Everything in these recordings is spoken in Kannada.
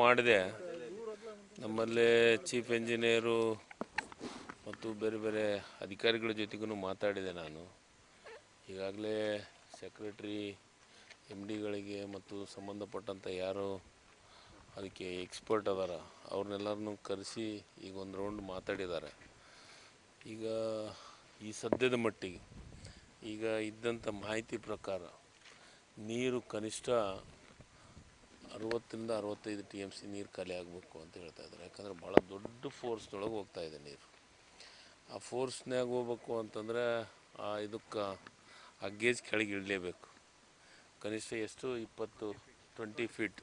ಮಾಡಿದೆ. ನಮ್ಮಲ್ಲಿ ಚೀಫ್ ಎಂಜಿನಿಯರು ಮತ್ತು ಬೇರೆ ಬೇರೆ ಅಧಿಕಾರಿಗಳ ಜೊತೆಗೂ ಮಾತಾಡಿದೆ ನಾನು. ಈಗಾಗಲೇ ಸೆಕ್ರೆಟ್ರಿ ಎಂ ಡಿಗಳಿಗೆ ಮತ್ತು ಸಂಬಂಧಪಟ್ಟಂಥ ಯಾರು ಅದಕ್ಕೆ ಎಕ್ಸ್ಪರ್ಟ್ ಅದಾರ. ಅವ್ರನ್ನೆಲ್ಲರನ್ನೂ ಕರೆಸಿ ಈಗ ಒಂದು ರೌಂಡ್ ಮಾತಾಡಿದ್ದಾರೆ. ಈಗ ಈ ಸದ್ಯದ ಮಟ್ಟಿಗೆ ಈಗ ಇದ್ದಂಥ ಮಾಹಿತಿ ಪ್ರಕಾರ ನೀರು ಕನಿಷ್ಠ ಅರುವತ್ತರಿಂದ ಅರವತ್ತೈದು ಟಿ ಎಂ ಸಿ ನೀರು ಖಾಲಿ ಆಗಬೇಕು ಅಂತ ಹೇಳ್ತಾ ಇದ್ದಾರೆ. ಯಾಕಂದರೆ ಭಾಳ ದೊಡ್ಡ ಫೋರ್ಸ್ನೊಳಗೆ ಹೋಗ್ತಾ ಇದೆ ನೀರು. ಆ ಫೋರ್ಸ್ನಾಗ ಹೋಗ್ಬೇಕು ಅಂತಂದರೆ ಇದಕ್ಕೆ, ಆ ಗೇಜ್ ಕೆಳಗೆ ಇಳಲೇಬೇಕು. ಕನಿಷ್ಠ ಎಷ್ಟು? ಇಪ್ಪತ್ತು, ಟ್ವೆಂಟಿ ಫೀಟ್.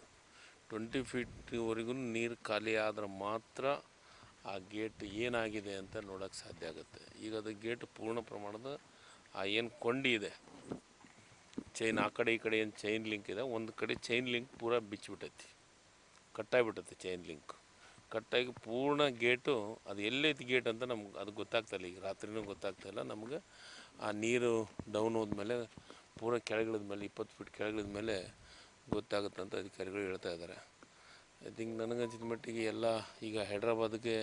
ಟ್ವೆಂಟಿ ಫೀಟ್ವರೆಗೂ ನೀರು ಖಾಲಿ ಆದ್ರೆ ಮಾತ್ರ ಆ ಗೇಟ್ ಏನಾಗಿದೆ ಅಂತ ನೋಡೋಕ್ಕೆ ಸಾಧ್ಯ ಆಗುತ್ತೆ. ಈಗ ಅದು ಗೇಟ್ ಪೂರ್ಣ ಪ್ರಮಾಣದ, ಆ ಏನು ಕೊಂಡಿ ಇದೆ ಚೈನ್ ಆ ಕಡೆ ಈ ಕಡೆ ಏನು ಚೈನ್ ಲಿಂಕ್ ಇದೆ, ಒಂದು ಕಡೆ ಚೈನ್ ಲಿಂಕ್ ಪೂರ ಬಿಚ್ಚಿಬಿಟ್ಟೈತಿ. ಕಟ್ಟಾಗಿಬಿಟ್ಟೈತಿ ಚೈನ್ ಲಿಂಕ್ ಕಟ್ಟಾಗಿ ಪೂರ್ಣ ಗೇಟು ಅದು ಎಲ್ಲೈತಿ ಗೇಟ್ ಅಂತ ನಮ್ಗೆ, ಅದು ಗೊತ್ತಾಗ್ತಾಯಿಲ್ಲ ಈಗ ರಾತ್ರಿನೂ ಗೊತ್ತಾಗ್ತಾಯಿಲ್ಲ ನಮ್ಗೆ ಆ ನೀರು ಡೌನ್ ಹೋದ್ಮೇಲೆ, ಪೂರ ಕೆಳಗಿಳಿದ ಮೇಲೆ, ಇಪ್ಪತ್ತು ಫೀಟ್ ಕೆಳಗಿಳಿದ ಮೇಲೆ ಗೊತ್ತಾಗುತ್ತೆ ಅಂತ ಅಧಿಕಾರಿಗಳು ಹೇಳ್ತಾ ಇದ್ದಾರೆ. ಐ ಥಿಂಕ್ ನನಗನ್ಸಿದ ಮಟ್ಟಿಗೆ ಎಲ್ಲ ಈಗ ಹೈದ್ರಾಬಾದ್ಗೆ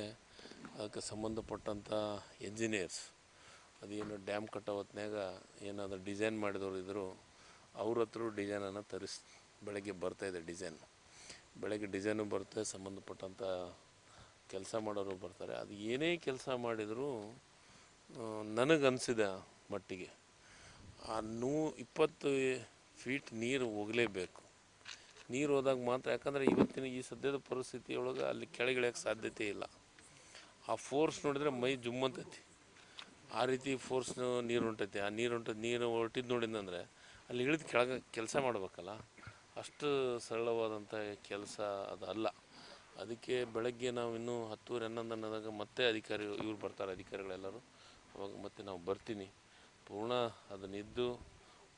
ಅದಕ್ಕೆ ಸಂಬಂಧಪಟ್ಟಂಥ ಎಂಜಿನಿಯರ್ಸ್ ಅದೇನು ಡ್ಯಾಮ್ ಕಟ್ಟೋ ಹೊತ್ನ್ಯಾಗ ಏನಾದರೂ ಡಿಸೈನ್ ಮಾಡಿದವರು ಇದ್ದರು ಅವ್ರ ಹತ್ರ ಡಿಸೈನನ್ನು ತರಿಸ್, ಬೆಳಗ್ಗೆ ಬರ್ತಾಯಿದೆ ಡಿಸೈನ್. ಬೆಳಗ್ಗೆ ಡಿಸೈನು ಬರುತ್ತೆ ಸಂಬಂಧಪಟ್ಟಂಥ ಕೆಲಸ ಮಾಡೋರು ಬರ್ತಾರೆ. ಅದು ಏನೇ ಕೆಲಸ ಮಾಡಿದರೂ ನನಗನ್ಸಿದ ಮಟ್ಟಿಗೆ ಆ ನೂ, ಇಪ್ಪತ್ತು ಫೀಟ್ ನೀರು ಹೋಗಲೇಬೇಕು. ನೀರು ಹೋದಾಗ ಮಾತ್ರ, ಯಾಕಂದರೆ ಇವತ್ತಿನ ಈ ಸದ್ಯದ ಪರಿಸ್ಥಿತಿಯೊಳಗೆ ಅಲ್ಲಿ ಕೆಳಗಿಳಿಯೋಕ್ಕೆ ಸಾಧ್ಯತೆ ಇಲ್ಲ. ಆ ಫೋರ್ಸ್ ನೋಡಿದರೆ ಮೈ ಜುಮ್ಮಂತೈತಿ. ಆ ರೀತಿ ಫೋರ್ಸ್ ನೀರು ಹೊಂಟೈತಿ ಆ ನೀರು ಹೊಂಟ ನೀರು ಹೊರಟಿದ್ದು ನೋಡಿದಂದ್ರೆ ಅಲ್ಲಿ ಇಳಿದು ಕೆಳಗೆ ಕೆಲಸ ಮಾಡಬೇಕಲ್ಲ ಅಷ್ಟು ಸರಳವಾದಂಥ ಕೆಲಸ ಅದು ಅಲ್ಲ ಅದಕ್ಕೆ ಬೆಳಗ್ಗೆ ನಾವು ಇನ್ನೂ ಹತ್ತೂವರೆ ಹನ್ನೊಂದು ಅನ್ನೋದಾಗ ಮತ್ತೆ ಅಧಿಕಾರಿ ಇವ್ರು ಬರ್ತಾರೆ ಅಧಿಕಾರಿಗಳೆಲ್ಲರೂ. ಅವಾಗ ಮತ್ತೆ ನಾವು ಬರ್ತೀನಿ. ಪೂರ್ಣ ಅದನ್ನಿದ್ದು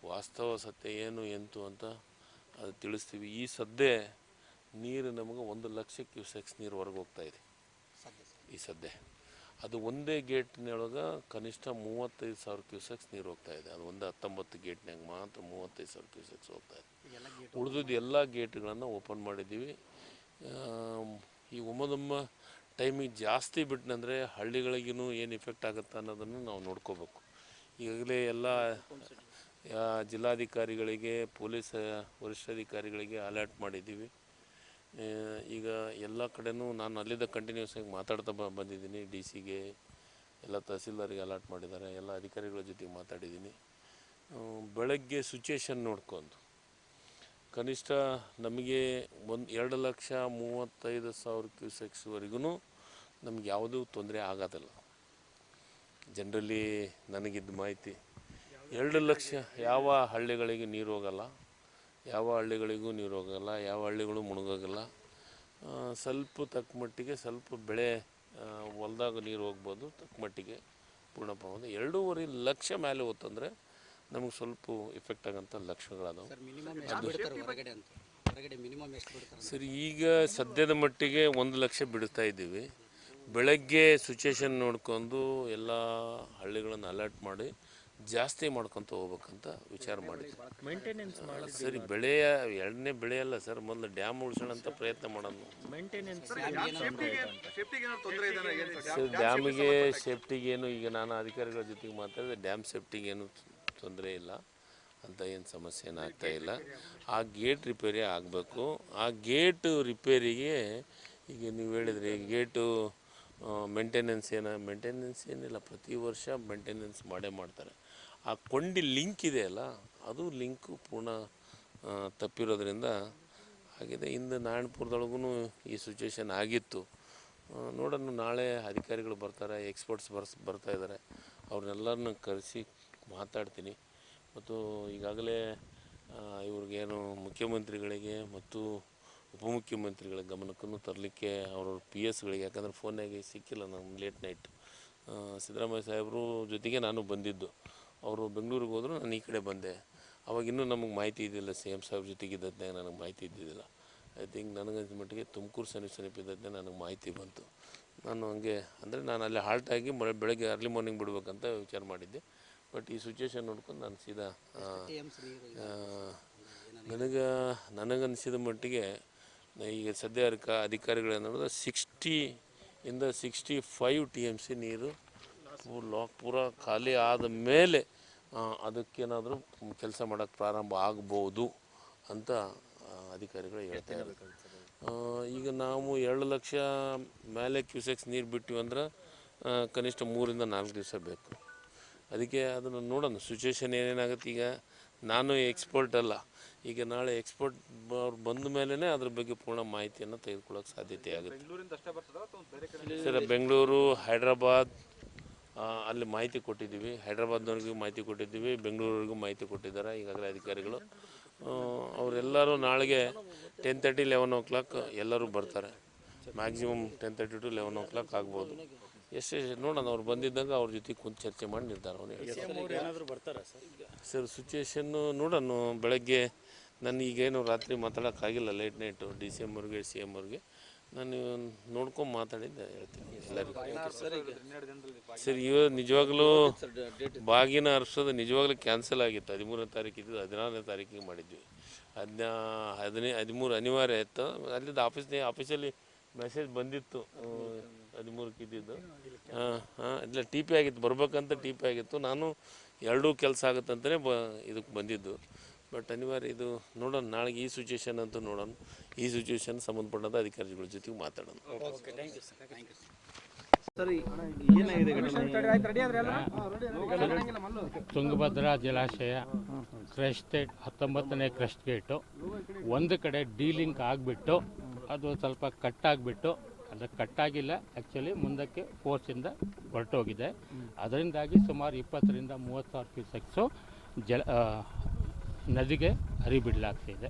ವಾಸ್ತವ ಸತ್ಯ ಏನು ಎಂತು ಅಂತ ಅದು ತಿಳಿಸ್ತೀವಿ. ಈ ಸದ್ಯ ನೀರು ನಮಗೆ ಒಂದು ಲಕ್ಷ ಕ್ಯೂಸೆಕ್ಸ್ ನೀರು ಹೊರಗೆ ಹೋಗ್ತಾ ಇದೆ. ಈ ಸದ್ಯ ಅದು ಒಂದೇ ಗೇಟ್ನೊಳಗೆ ಕನಿಷ್ಠ ಮೂವತ್ತೈದು ಸಾವಿರ ಕ್ಯೂಸೆಕ್ಸ್ ನೀರು ಹೋಗ್ತಾ ಇದೆ. ಅದು ಒಂದು ಹತ್ತೊಂಬತ್ತು ಗೇಟ್ನಾಗ ಮಾತ್ರ ಮೂವತ್ತೈದು ಸಾವಿರ ಕ್ಯೂಸೆಕ್ಸ್ ಹೋಗ್ತಾ ಇದೆ. ಉಳಿದಿದ್ದು ಎಲ್ಲ ಗೇಟ್ಗಳನ್ನು ಓಪನ್ ಮಾಡಿದ್ದೀವಿ. ಈ ಒಮ್ಮದೊಮ್ಮ ಟೈಮಿಗೆ ಜಾಸ್ತಿ ಬಿಟ್ಟನಂದರೆ ಹಳ್ಳಿಗಳಿಗೂ ಏನು ಇಫೆಕ್ಟ್ ಆಗುತ್ತೆ ಅನ್ನೋದನ್ನು ನಾವು ನೋಡ್ಕೋಬೇಕು. ಈಗಾಗಲೇ ಎಲ್ಲ ಜಿಲ್ಲಾಧಿಕಾರಿಗಳಿಗೆ ಪೊಲೀಸ್ ವರಿಷ್ಠಾಧಿಕಾರಿಗಳಿಗೆ ಅಲರ್ಟ್ ಮಾಡಿದ್ದೀವಿ. ಈಗ ಎಲ್ಲ ಕಡೆನೂ ನಾನು ಅಲ್ಲಿದ್ದ ಕಂಟಿನ್ಯೂಸ್ ಆಗಿ ಮಾತಾಡ್ತಾ ಬಂದಿದ್ದೀನಿ ಡಿ ಸಿಗೆ ಎಲ್ಲ ತಹಸೀಲ್ದಾರಿಗೆ ಅಲರ್ಟ್ ಮಾಡಿದ್ದಾರೆ, ಎಲ್ಲ ಅಧಿಕಾರಿಗಳ ಜೊತೆಗೆ ಮಾತಾಡಿದ್ದೀನಿ. ಬೆಳಗ್ಗೆ ಸಿಚುಯೇಷನ್ ನೋಡ್ಕೊಂಡು ಕನಿಷ್ಠ ನಮಗೆ ಒಂದು ಎರಡು ಲಕ್ಷ ಮೂವತ್ತೈದು ಸಾವಿರ ಕ್ಯೂಸೆಕ್ಸ್ವರೆಗೂ ನಮ್ಗೆ ಯಾವುದೂ ತೊಂದರೆ ಆಗೋದಿಲ್ಲ. ಜನರಲಿ ನನಗಿದ್ದ ಮಾಹಿತಿ, ಎರಡು ಲಕ್ಷ ಯಾವ ಹಳ್ಳಿಗಳಿಗೆ ನೀರು ಹೋಗಲ್ಲ. ಯಾವ ಹಳ್ಳಿಗಳಿಗೂ ನೀರು ಹೋಗೋಲ್ಲ ಯಾವ ಹಳ್ಳಿಗಳು ಮುಳುಗೋಗಲ್ಲ. ಸ್ವಲ್ಪ ತಕ್ಕ ಮಟ್ಟಿಗೆ ಸ್ವಲ್ಪ ಬೆಳೆ ಹೊಲ್ದಾಗ ನೀರು ಹೋಗ್ಬೋದು ತಕ್ಕ ಮಟ್ಟಿಗೆ ಪೂರ್ಣ ಪ್ರಮಾಣದ ಎರಡೂವರೆ ಲಕ್ಷ ಮೇಲೆ ಹೋತಂದರೆ ನಮಗೆ ಸ್ವಲ್ಪ ಇಫೆಕ್ಟ್ ಆಗೋಂಥ ಲಕ್ಷಣಗಳದಾವೆ. ಸರ್ ಈಗ ಸದ್ಯದ ಮಟ್ಟಿಗೆ ಒಂದು ಲಕ್ಷ ಬಿಡ್ತಾ ಇದ್ದೀವಿ. ಬೆಳಗ್ಗೆ ಸಿಚುಯೇಷನ್ ನೋಡ್ಕೊಂಡು ಎಲ್ಲ ಹಳ್ಳಿಗಳನ್ನು ಅಲರ್ಟ್ ಮಾಡಿ ಜಾಸ್ತಿ ಮಾಡ್ಕೊತ ಹೋಗ್ಬೇಕಂತ ವಿಚಾರ ಮಾಡಿದ್ವಿ. ಮೇಂಟೆನೆನ್ಸ್ ಮಾಡಿ ಸರಿ ಬೆಳೆಯ ಎರಡನೇ ಬೆಳೆಯಲ್ಲ ಸರ್ ಮೊದಲು ಡ್ಯಾಮ್ ಉಳಿಸೋಣ ಅಂತ ಪ್ರಯತ್ನ ಮಾಡೋಣ. ಮೇಂಟೆನೆನ್ಸ್ ಸರ್ ಡ್ಯಾಮಿಗೆ ಸೇಫ್ಟಿಗೇನು ಈಗ ನಾನು ಅಧಿಕಾರಿಗಳ ಜೊತೆಗೆ ಮಾತಾಡಿದೆ ಡ್ಯಾಮ್ ಸೇಫ್ಟಿಗೇನು ತೊಂದರೆ ಇಲ್ಲ ಅಂತ ಏನು ಸಮಸ್ಯೆ ಏನಾಗ್ತಾ ಆಗ್ತಾ ಇಲ್ಲ. ಆ ಗೇಟ್ ರಿಪೇರಿ ಆಗಬೇಕು. ಆ ಗೇಟ್ ರಿಪೇರಿಗೆ ಈಗ ನೀವು ಹೇಳಿದ್ರಿ ಗೇಟು ಮೇಂಟೆನೆನ್ಸ್ ಏನ ಮೇಂಟೆನೆನ್ಸ್ ಏನಿಲ್ಲ ಪ್ರತಿ ವರ್ಷ ಮೇಂಟೆನೆನ್ಸ್ ಮಾಡೇ ಮಾಡ್ತಾರೆ. ಆ ಕೊಂಡಿ ಲಿಂಕ್ ಇದೆಯಲ್ಲ ಅದು ಲಿಂಕು ಪೂರ್ಣ ತಪ್ಪಿರೋದ್ರಿಂದ ಆಗಿದೆ. ಇಂದು ನಾರಾಯಣಪುರದೊಳಗೂ ಈ ಸಿಚುವೇಶನ್ ಆಗಿತ್ತು. ನೋಡೋಣ ನಾಳೆ ಅಧಿಕಾರಿಗಳು ಬರ್ತಾರೆ ಎಕ್ಸ್ಪರ್ಟ್ಸ್ ಬರ್ಸ್, ಬರ್ತಾ ಇದ್ದಾರೆ. ಅವ್ರನ್ನೆಲ್ಲರನ್ನ ಕರೆಸಿ ಮಾತಾಡ್ತೀನಿ. ಮತ್ತು ಈಗಾಗಲೇ ಇವ್ರಿಗೇನು ಮುಖ್ಯಮಂತ್ರಿಗಳಿಗೆ ಮತ್ತು ಉಪಮುಖ್ಯಮಂತ್ರಿಗಳ ಗಮನಕ್ಕೂ ತರಲಿಕ್ಕೆ ಅವ್ರವ್ರ ಪಿ ಎಸ್ಗಳಿಗೆ ಯಾಕಂದ್ರೆ ಫೋನಾಗೆ ಸಿಕ್ಕಿಲ್ಲ ನಮ್ಮ ಲೇಟ್ ನೈಟ್ ಸಿದ್ದರಾಮಯ್ಯ ಸಾಹೇಬರು ಜೊತೆಗೆ ನಾನು ಬಂದಿದ್ದು. ಅವರು ಬೆಂಗಳೂರಿಗೆ ಹೋದ್ರು ನಾನು ಈ ಕಡೆ ಬಂದೆ. ಅವಾಗ ಇನ್ನೂ ನಮಗೆ ಮಾಹಿತಿ ಇದ್ದಿಲ್ಲ ಸಿ ಎಂ ಸಾಹೇಬ್ ಜೊತೆಗಿದ್ದದ್ದೇ ನನಗೆ ಮಾಹಿತಿ ಇದ್ದಿದ್ದಿಲ್ಲ. ಐ ಥಿಂಕ್ ನನಗನ್ಸಿದ ಮಟ್ಟಿಗೆ ತುಮಕೂರು ಸಮೀಪ ಸಮೀಪ ಇದ್ದದ್ದೇ ನನಗೆ ಮಾಹಿತಿ ಬಂತು. ನಾನು ಹಂಗೆ ಅಂದರೆ ನಾನು ಅಲ್ಲಿ ಹಾಲ್ಟ್ ಆಗಿ ಮಳೆ ಬೆಳಗ್ಗೆ ಅರ್ಲಿ ಮಾರ್ನಿಂಗ್ ಬಿಡ್ಬೇಕಂತ ವಿಚಾರ ಮಾಡಿದ್ದೆ. ಬಟ್ ಈ ಸಿಚುವೇಶನ್ ನೋಡ್ಕೊಂಡು ನಾನು ಸೀದಾ ನನಗೆ ನನಗನ್ನಿಸಿದ ಮಟ್ಟಿಗೆ ಈಗ ಸದ್ಯ ಅಧಿಕಾರಿಗಳೇನಂದ್ರೆ ಸಿಕ್ಸ್ಟಿ ಇಂದ sixty five T M C ನೀರು ಲಾಕ್ ಪೂರ ಖಾಲಿ ಆದ ಮೇಲೆ ಅದಕ್ಕೇನಾದರೂ ಕೆಲಸ ಮಾಡೋಕ್ಕೆ ಪ್ರಾರಂಭ ಆಗ್ಬೋದು ಅಂತ ಅಧಿಕಾರಿಗಳು ಹೇಳ್ತಾ ಇದ್ದಾರೆ. ಈಗ ನಾವು ಎರಡು ಲಕ್ಷ ಮೇಲೆ ಕ್ಯೂಸೆಕ್ಸ್ ನೀರು ಬಿಟ್ಟಿವಿ ಅಂದ್ರೆ ಕನಿಷ್ಠ ಮೂರಿಂದ ನಾಲ್ಕು ದಿವಸ ಬೇಕು. ಅದಕ್ಕೆ ಅದನ್ನು ನೋಡೋಣ. ಸಿಚುವೇಶನ್ ಏನೇನಾಗುತ್ತೆ? ಈಗ ನಾನು ಎಕ್ಸ್ಪರ್ಟ್ ಅಲ್ಲ. ಈಗ ನಾಳೆ ಎಕ್ಸ್ಪರ್ಟ್ ಅವ್ರು ಬಂದ ಮೇಲೇ ಅದ್ರ ಬಗ್ಗೆ ಪೂರ್ಣ ಮಾಹಿತಿಯನ್ನು ತೆಗೆದುಕೊಳ್ಳೋಕೆ ಸಾಧ್ಯತೆ ಆಗುತ್ತೆ. ಸರ್ ಬೆಂಗಳೂರು ಹೈದ್ರಾಬಾದ್ ಅಲ್ಲಿ ಮಾಹಿತಿ ಕೊಟ್ಟಿದ್ದೀವಿ. ಹೈದ್ರಾಬಾದ್ನವ್ರಿಗೂ ಮಾಹಿತಿ ಕೊಟ್ಟಿದ್ದೀವಿ. ಬೆಂಗಳೂರಿಗೂ ಮಾಹಿತಿ ಕೊಟ್ಟಿದ್ದಾರೆ. ಈಗಾಗಲೇ ಅಧಿಕಾರಿಗಳು. ಅವರೆಲ್ಲರೂ ನಾಳೆಗೆ ten thirty eleven o'clock ಎಲ್ಲರೂ ಬರ್ತಾರೆ. Maximum ten thirty to eleven o'clock ಆಗ್ಬೋದು ಎಷ್ಟು ನೋಡೋಣ. ಅವ್ರು ಬಂದಿದ್ದಾಗ ಅವ್ರ ಜೊತೆ ಕುಂತು ಚರ್ಚೆ ಮಾಡಿ ನಿರ್ಧಾರವನ್ನು ಅವ್ರು ಏನಾದರೂ ಬರ್ತಾರಾ ಸರ್? ಸಿಚುವೇಷನ್ನು ಸಿಚುವೇಶನ್ನು ನೋಡೋಣ. ಬೆಳಗ್ಗೆ ನಾನು ಈಗೇನು ರಾತ್ರಿ ಮಾತಾಡೋಕ್ಕಾಗಿಲ್ಲ. Late night D C M ಅವ್ರಿಗೆ ಸಿ ಎಂ ಅವ್ರಿಗೆ. ನಾನು ನೋಡ್ಕೊಂಡು ಮಾತಾಡಿದ್ದೆ ಹೇಳ್ತೀನಿ. ಎಲ್ಲರಿಗೂ. ಸರ್ ಇವ ನಿಜವಾಗ್ಲೂ ಬಾಗಿನ ಹರ್ಸೋದು ನಿಜವಾಗ್ಲೂ ಕ್ಯಾನ್ಸಲ್ ಆಗಿತ್ತು. ಹದಿಮೂರನೇ ತಾರೀಕು ಇದ್ದು ಹದಿನಾರನೇ ತಾರೀಕಿಗೆ ಮಾಡಿದ್ವಿ. ಹದಿನಾ ಹದಿನೈದು ಹದಿಮೂರು ಅನಿವಾರ್ಯ ಇತ್ತು. ಅಲ್ಲಿದ್ದು ಆಫೀಸ್ನೇ ಆಫೀಸಲ್ಲಿ ಮೆಸೇಜ್ ಬಂದಿತ್ತು. ಹದಿಮೂರಕ್ಕೆ ಇದ್ದಿದ್ದು ಹಾಂ ಹಾಂ ಇಲ್ಲ ಟಿ ಪಿ ಆಗಿತ್ತು. ಬರ್ಬೇಕಂತ ಟಿ ಪಿ ಆಗಿತ್ತು. ನಾನು ಎರಡೂ ಕೆಲಸ ಆಗುತ್ತಂತಲೇ ಬ ಇದಕ್ಕೆ ಬಂದಿದ್ದು. ಬಟ್ ಅನಿವಾರ್ಯ ಇದು ನೋಡೋಣ. ನಾಳೆಗೆ ಈ ಸಿಚುವೇಶನ್ ಅಂತೂ ನೋಡೋಣ. ಈ ಸಿಚುವೇಶನ್ ಸಂಬಂಧಪಟ್ಟಂಥ ಅಧಿಕಾರಿಗಳ ಜೊತೆಗೆ ಮಾತಾಡೋಣ. Okay thank you sir thank you Tungabhadra ಜಲಾಶಯ ಕ್ರಸ್ಟ್ ಹತ್ತೊಂಬತ್ತನೇ ಕ್ರಸ್ಟ್ ಗೇಟು. ಒಂದು ಕಡೆ ಡೀಲಿಂಕ್ ಆಗಿಬಿಟ್ಟು ಅದು ಸ್ವಲ್ಪ ಕಟ್ಟಾಗಿಬಿಟ್ಟು ಅದು ಕಟ್ಟಾಗಿಲ್ಲ ಆ್ಯಕ್ಚುಲಿ ಮುಂದಕ್ಕೆ ಫೋರ್ಸಿಂದ ಹೊರಟೋಗಿದೆ. ಅದರಿಂದಾಗಿ ಸುಮಾರು ಇಪ್ಪತ್ತರಿಂದ ಮೂವತ್ತು ಸಾವಿರ ಕ್ಯೂಸೆಕ್ಸು ಜಲ ನದಿಗೆ ಹರಿಬಿಡಲಾಗ್ತಿದೆ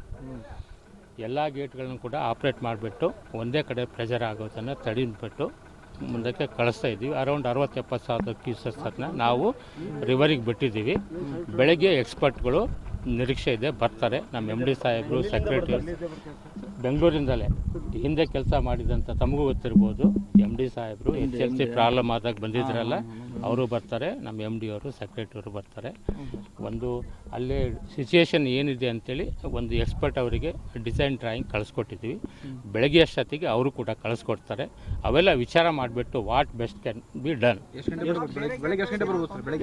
ಎಲ್ಲ ಗೇಟ್ಗಳನ್ನು ಕೂಡ ಆಪ್ರೇಟ್ ಮಾಡಿಬಿಟ್ಟು ಒಂದೇ ಕಡೆ ಪ್ರೆಷರ್ ಆಗೋದನ್ನು ತಡೆದ್ಬಿಟ್ಟು ಮುಂದಕ್ಕೆ ಕಳಿಸ್ತಾ ಇದ್ದೀವಿ. ಅರೌಂಡ್ ಅರವತ್ತು ಎಪ್ಪತ್ತು ಸಾವಿರದ ಕ್ಯೂಸಸ್ಸನ್ನು ನಾವು ರಿವರಿಗೆ ಬಿಟ್ಟಿದ್ದೀವಿ. ಬೆಳಗ್ಗೆ ಎಕ್ಸ್ಪರ್ಟ್ಗಳು ನಿರೀಕ್ಷೆ ಇದೆ, ಬರ್ತಾರೆ. ನಮ್ಮ ಎಂ ಡಿ ಸಾಹೇಬರು ಸೆಕ್ರೆಟರಿ ಬೆಂಗಳೂರಿಂದಲೇ ಹಿಂದೆ ಕೆಲಸ ಮಾಡಿದಂಥ ತಮಗೂ ಗೊತ್ತಿರ್ಬೋದು. ಎಂ ಡಿ ಸಾಹೇಬರು ಎಚ್ ಎಲ್ ಸಿ ಪ್ರಾಬ್ಲಮ್ ಆದಾಗ ಬಂದಿದ್ರಲ್ಲ ಅವರು ಬರ್ತಾರೆ ನಮ್ಮ ಎಂ ಡಿ ಅವರು ಸೆಕ್ರೆಟರಿ ಅವರು ಬರ್ತಾರೆ. ಒಂದು ಅಲ್ಲೇ ಸಿಚುಯೇಷನ್ ಏನಿದೆ ಅಂತೇಳಿ ಒಂದು ಎಕ್ಸ್ಪರ್ಟ್ ಅವರಿಗೆ ಡಿಸೈನ್ ಡ್ರಾಯಿಂಗ್ ಕಳಿಸ್ಕೊಟ್ಟಿದ್ದೀವಿ ಬೆಳಗ್ಗೆ ಅಷ್ಟೊತ್ತಿಗೆ ಅವರು ಕೂಡ ಕಳಿಸ್ಕೊಡ್ತಾರೆ. ಅವೆಲ್ಲ ವಿಚಾರ ಮಾಡಿಬಿಟ್ಟು what best can be done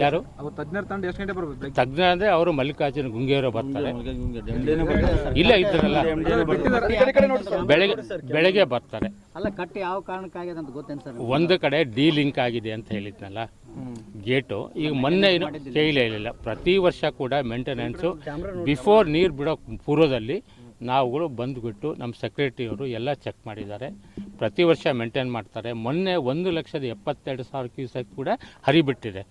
ಯಾರು? ಅವತ್ತು ತಜ್ಞರ ತಂಡ ಎಷ್ಟು ಗಂಟೆ ಬರ್ಬೋದು ಬೆಳಗ್ಗೆ? ತಜ್ಞ ಅಂದರೆ ಅವರು ಮಲ್ಲಿಕಾರ್ಜುನ ಗುಂಗೇವರು ಬರ್ತಾರೆ. ಇಲ್ಲ ಇದ್ರಲ್ಲ. ಈ ಕಡೆ ನೋಡಿ ಸರ್ ಬೆಳಗ್ಗೆ ಬೆಳಗ್ಗೆ ಬರ್ತಾರೆ. ಅಲ್ಲ ಕಟ್ಟಿ ಯಾವ ಕಾರಣಕ್ಕಾಗಿದೆ ಅಂತ ಗೊತ್ತೇನು ಸರ್ ಒಂದು ಕಡೆ ಡಿ ಲಿಂಕ್ ಆಗಿದೆ ಅಂತ ಹೇಳಿದ್ನಲ್ಲ ಗೇಟು. ಈಗ ಮೊನ್ನೆ ಏನು ಕೇಳಲೇ ಇಲ್ಲ ಪ್ರತಿ ವರ್ಷ ಕೂಡ ಮೇಂಟೆನೆನ್ಸು ಬಿಫೋರ್ ನೀರು ಬಿಡೋ ಪೂರ್ವದಲ್ಲಿ ನಾವುಗಳು ಬಂದುಬಿಟ್ಟು ನಮ್ಮ ಸೆಕ್ರೆಟರಿಯವರು ಎಲ್ಲ ಚೆಕ್ ಮಾಡಿದ್ದಾರೆ. ಪ್ರತಿ ವರ್ಷ ಮೇಂಟೈನ್ ಮಾಡ್ತಾರೆ. ಮೊನ್ನೆ ಒಂದು ಲಕ್ಷದ ಎಪ್ಪತ್ತೆರಡು ಸಾವಿರ ಕ್ಯೂಸೆಕ್ ಕೂಡ ಹರಿಬಿಟ್ಟಿದೆ.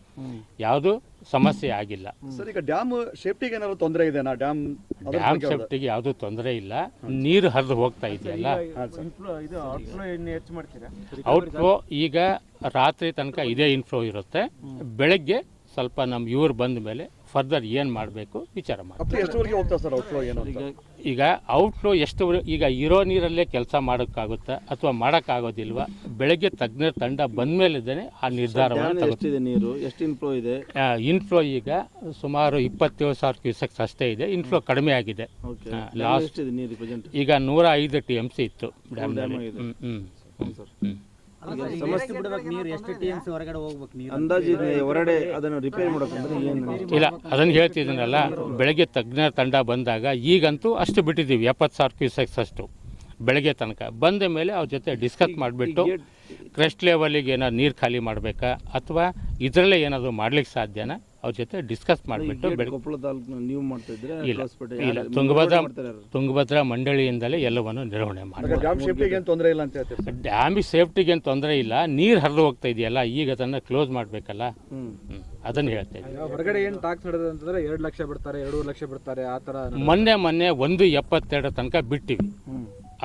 ಯಾವುದು ಸಮಸ್ಯೆ ಆಗಿಲ್ಲ. ಸರ್ ಈಗ ಡ್ಯಾಮ್ ಸೇಫ್ಟಿಗೆ ಏನಾದ್ರು ತೊಂದರೆ ಇದೆನಾ ಡ್ಯಾಮ್ ಡ್ಯಾಮ್ ಸೇಫ್ಟಿಗೆ ಯಾವುದೂ ತೊಂದರೆ ಇಲ್ಲ. ನೀರು ಹರಿದು ಹೋಗ್ತಾ ಇದೆಯಲ್ಲ? ಔಟ್ಫ್ಲೋ ಈಗ ರಾತ್ರಿ ತನಕ ಇದೇ ಇನ್ಫ್ಲೋ ಇರುತ್ತೆ. ಬೆಳಗ್ಗೆ ಸ್ವಲ್ಪ ನಮ್ಮ ಇವ್ರು ಬಂದ ಮೇಲೆ ಫರ್ದರ್ ಏನು ಮಾಡಬೇಕು ವಿಚಾರ ಮಾಡಿ ಈಗ ಔಟ್ಲೋ ಎಷ್ಟು ಈಗ ಇರೋ ನೀರಲ್ಲೇ ಕೆಲಸ ಮಾಡೋಕ್ಕಾಗುತ್ತಾ ಅಥವಾ ಮಾಡೋಕ್ಕಾಗೋದಿಲ್ವ? ಬೆಳಗ್ಗೆ ತಜ್ಞರ ತಂಡ ಬಂದ ಇದ್ದಾನೆ ಆ ನಿರ್ಧಾರವನ್ನು ಎಷ್ಟಿದೆ ನೀರು? ಎಷ್ಟು ಇನ್ಫ್ಲೋ ಇದೆ? ಇನ್ಫ್ಲೋ ಈಗ ಸುಮಾರು ಇಪ್ಪತ್ತೇಳು ಸಾವಿರ ಕ್ಯೂಸೆಕ್ಸ್ ಅಷ್ಟೇ ಇದೆ. ಇನ್ಫ್ಲೋ ಕಡಿಮೆ ಆಗಿದೆ. ಲಾಸ್ಟ್ ಈಗ ನೂರ ಐದು ಟಿ ಎಂ ಸಿ ಇತ್ತು ಡ್ಯಾಮ್. ಹ್ಞೂ ಹ್ಞೂ ಸರ್. ಹ್ಞೂ ಸಮಸ್ಯೆ ಬಿಡ್ಬೇಕು ನೀರು ಎಷ್ಟು ಟಿ ಎಂ ಸಿ ಹೊರಗಡೆ ಹೋಗ್ಬೇಕು ನೀರು. ಅಂದಾಜು ಇದೆ ಹೊರಗಡೆ ಅದನ್ನು ರಿಪೇರಿ ಮಾಡಬೇಕಂದ್ರೆ ಏನು? ಇಲ್ಲ ಅದನ್ನು ಹೇಳ್ತಿದ್ದೀನಲ್ಲ ಬೆಳಗ್ಗೆ ತಜ್ಞರ ತಂಡ ಬಂದಾಗ ಈಗಂತೂ ಅಷ್ಟು ಬಿಟ್ಟಿದ್ದೀವಿ ಎಪ್ಪತ್ತು ಸಾವಿರ ಕ್ಯೂಸೆಕ್ಸ್ ಅಷ್ಟು ಬೆಳಗ್ಗೆ ತನಕ. ಬಂದ ಮೇಲೆ ಅವ್ರ ಜೊತೆ ಡಿಸ್ಕಸ್ ಮಾಡಿಬಿಟ್ಟು ಕ್ರೆಸ್ಟ್ ಲೆವೆಲಿಗೆ ಏನಾದ್ರು ನೀರು ಖಾಲಿ ಮಾಡಬೇಕಾ ಅಥವಾ ಇದರಲ್ಲೇ ಏನಾದರೂ ಮಾಡ್ಲಿಕ್ಕೆ ಸಾಧ್ಯನಾ? ಅವ್ರ ಜೊತೆ ಡಿಸ್ಕಸ್ ಮಾಡಿಬಿಟ್ಟು ಬೆಳಗ್ಗೆ ಕೊಪ್ಪಳ ತಾಲೂಕು ನೀವು ಮಾಡ್ತಾ ಇದ್ರೆ ಇಲ್ಲ. ತುಂಗಭದ್ರಾ ತುಂಗಭದ್ರಾ ಮಂಡಳಿಯಿಂದಲೇ ಎಲ್ಲವನ್ನು ನಿರ್ವಹಣೆ ಮಾಡಿ ಡ್ಯಾಮ್ ಸೇಫ್ಟಿಗೆ ಏನು ತೊಂದರೆ ಇಲ್ಲ ಅಂತ ಹೇಳ್ತಾರೆ ಡ್ಯಾಮಿಗೆ ಸೇಫ್ಟಿಗೆ ಏನು ತೊಂದರೆ ಇಲ್ಲ. ನೀರು ಹರಿದು ಹೋಗ್ತಾ ಇದೆಯಲ್ಲ ಈಗ ಅದನ್ನು ಕ್ಲೋಸ್ ಮಾಡಬೇಕಲ್ಲ? ಅದನ್ನ ಅದನ್ನು ಹೇಳ್ತಾ ಇದ್ದೀನಿ. ಹೊರಗಡೆ ಏನು ಟಾಕ್ಸ್ ಅಂತಂದ್ರೆ ಎರಡು ಲಕ್ಷ ಬಿಡ್ತಾರೆ ಎರಡು ಲಕ್ಷ ಬಿಡ್ತಾರೆ ಆ ಥರ ಮೊನ್ನೆ ಮೊನ್ನೆ ಒಂದು ಎಪ್ಪತ್ತೆರಡು ತನಕ ಬಿಟ್ಟಿವಿ.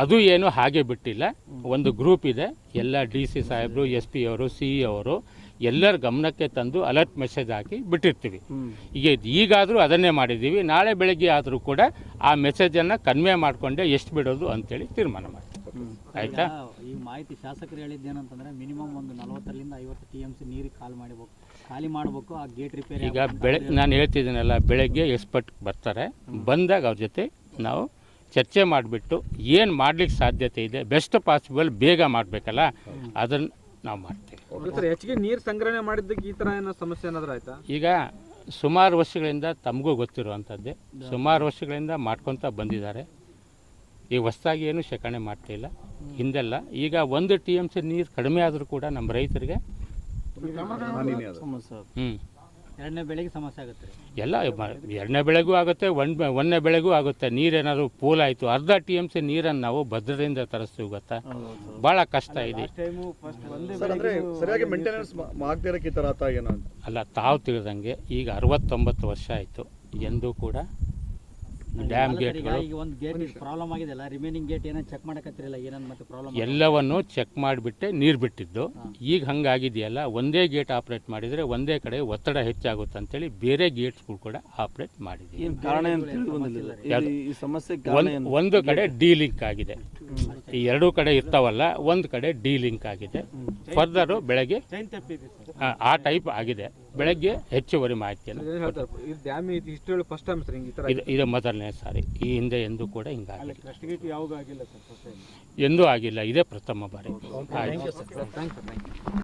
ಅದು ಏನು ಹಾಗೆ ಬಿಟ್ಟಿಲ್ಲ. ಒಂದು ಗ್ರೂಪ್ ಇದೆ. ಎಲ್ಲ ಡಿ ಸಿ ಸಾಹೇಬರು ಎಸ್ ಪಿ ಅವರು ಸಿಇ ಇ ಅವರು ಎಲ್ಲರ ಗಮನಕ್ಕೆ ತಂದು ಅಲರ್ಟ್ ಮೆಸೇಜ್ ಹಾಕಿ ಬಿಟ್ಟಿರ್ತೀವಿ. ಈಗ ಈಗಾದರೂ ಅದನ್ನೇ ಮಾಡಿದ್ದೀವಿ. ನಾಳೆ ಬೆಳಗ್ಗೆ ಆದರೂ ಕೂಡ ಆ ಮೆಸೇಜನ್ನು ಕನ್ವೆ ಮಾಡಿಕೊಂಡೆ ಎಷ್ಟು ಬಿಡೋದು ಅಂತೇಳಿ ತೀರ್ಮಾನ ಮಾಡ್ತೀವಿ ಆಯಿತಾ? ಈ ಮಾಹಿತಿ ಶಾಸಕರು ಹೇಳಿದ್ದೇನಂತಂದ್ರೆ ಮಿನಿಮಮ್ ಒಂದು ನಲವತ್ತರಿಂದ ಐವತ್ತು ಟಿ ಎಂ ಸಿ ನೀರಿಗೆ ಖಾಲಿ ಮಾಡಬೇಕು. ಖಾಲಿ ಮಾಡಬೇಕು ಆ ಗೇಟ್ ರಿಪೇರ್ ಈಗ ಬೆಳೆ ನಾನು ಹೇಳ್ತಿದ್ದೀನಲ್ಲ ಬೆಳಗ್ಗೆ ಎಕ್ಸ್ಪರ್ಟ್ ಬರ್ತಾರೆ. ಬಂದಾಗ ಅವ್ರ ಜೊತೆ ನಾವು ಚರ್ಚೆ ಮಾಡಿಬಿಟ್ಟು ಏನು ಮಾಡ್ಲಿಕ್ಕೆ ಸಾಧ್ಯತೆ ಇದೆ ಬೆಸ್ಟ್ ಪಾಸಿಬಲ್ ಬೇಗ ಮಾಡಬೇಕಲ್ಲ? ಅದನ್ನು ನಾವು ಮಾಡ್ತೀವಿ. ಸರ್ ಹೆಚ್ಚಿಗೆ ನೀರು ಸಂಗ್ರಹಣೆ ಮಾಡಿದ್ದಕ್ಕೆ ಈ ತರ ಏನೋ ಸಮಸ್ಯೆ ಏನಾದ್ರು ಆಯ್ತಾ? ಈಗ ಸುಮಾರು ವರ್ಷಗಳಿಂದ ತಮಗೂ ಗೊತ್ತಿರುವಂಥದ್ದೇ. ಸುಮಾರು ವರ್ಷಗಳಿಂದ ಮಾಡ್ಕೊತ ಬಂದಿದ್ದಾರೆ. ಈಗ ಹೊಸದಾಗಿ ಏನು ಶೇಖರಣೆ ಮಾಡ್ತಿಲ್ಲ ಹಿಂದೆಲ್ಲ ಈಗ ಒಂದು ಟಿ ಎಂ ಸಿ ನೀರು ಕಡಿಮೆ ಆದರೂ ಕೂಡ ನಮ್ಮ ರೈತರಿಗೆ ಹ್ಞೂ ಎರಡನೇ ಬೆಳೆಗೆ ಸಮಸ್ಯೆ ಆಗುತ್ತೆ ಎಲ್ಲ ಎರಡನೇ ಬೆಳೆಗೂ ಆಗುತ್ತೆ ಒನ್ ಒಂದನೇ ಬೆಳೆಗೂ ಆಗುತ್ತೆ. ನೀರೇನಾದ್ರು ಪೋಲ್ ಆಯಿತು ಅರ್ಧ ಟಿ ಎಂ ಸಿ ನೀರನ್ನು ನಾವು ಭದ್ರದಿಂದ ತರಿಸ್ತೀವಿ ಗೊತ್ತಾ? ಭಾಳ ಕಷ್ಟ ಇದೆ. ಸರ್ ಅಂದ್ರೆ ಸರಿಯಾಗಿ ಮೇಂಟೆನೆನ್ಸ್ ಆಗದೇ ಇರಕ್ಕೆ ಈ ಏನೋ ಅಂತ? ಅಲ್ಲ ತಾವು ತಿಳಿದಂಗೆ ಈಗ ಅರವತ್ತೊಂಬತ್ತು ವರ್ಷ ಆಯಿತು. ಎಂದೂ ಕೂಡ ಡ್ಯಾಮ್ ಗೇಟ್ಗಳು ಈಗ ಒಂದು ಗೇಟ್ ಪ್ರಾಬ್ಲಮ್ ಆಗಿದೆ ಅಲ್ಲ ರಿಮೈನಿಂಗ್ ಗೇಟ್ ಏನೋ ಚೆಕ್ ಮಾಡಕತ್ತಿರಲ್ಲ ಏನನ್ನ ಮತ್ತೆ ಪ್ರಾಬ್ಲಮ್ ಎಲ್ಲವನ್ನು ಚೆಕ್ ಮಾಡಿಬಿಟ್ಟೆ ನೀರು ಬಿಟ್ಟಿದ್ದು. ಈಗ ಹಂಗಾಗಿದೆಯಲ್ಲ ಒಂದೇ ಗೇಟ್ ಆಪ್ರೇಟ್ ಮಾಡಿದರೆ ಒಂದೇ ಕಡೆ ಒತ್ತಡ ಹೆಚ್ಚಾಗುತ್ತೆ ಅಂತೇಳಿ ಬೇರೆ ಗೇಟ್ಸ್ಗಳು ಕೂಡ ಆಪ್ರೇಟ್ ಮಾಡಿದೆ ಏನು ಕಾರಣ ಏನು ತಿಳಿದು ಬಂದಿಲ್ಲ ಈ ಸಮಸ್ಯೆ ಕಾರಣ ಒಂದು ಕಡೆ ಡಿ ಲಿಂಕ್ ಆಗಿದೆ ಈ ಎರಡೂ ಕಡೆ ಇರ್ತಾವಲ್ಲ ಒಂದು ಕಡೆ ಡಿ ಲಿಂಕ್ ಆಗಿದೆ ಫರ್ದರು ಬೆಳಗ್ಗೆ ಆ, ಆ ಟೈಪ್ ಆಗಿದೆ. ಬೆಳಗ್ಗೆ ಹೆಚ್ಚುವರಿ ಮಾಹಿತಿಯನ್ನು ಹೇಳ್ತಾರೆ ಇದು dam history first time sir ಹಿಂಗೆ ಈ ತರ ಇದು ಇದು ಮೊದಲನೇ ಸಾರಿ. ಈ ಹಿಂದೆ ಎಂದೂ ಕೂಡ ಹಿಂಗಾಗಿಲ್ಲ ಕ್ರಸ್ಟ್ ಗೇಟ್ ಯಾವಾಗ ಆಗಿಲ್ಲ ಸರ್ ಎಂದೂ ಆಗಿಲ್ಲ. ಇದೇ ಪ್ರಥಮ ಬಾರಿ. ಆಯ್ತು. Thank you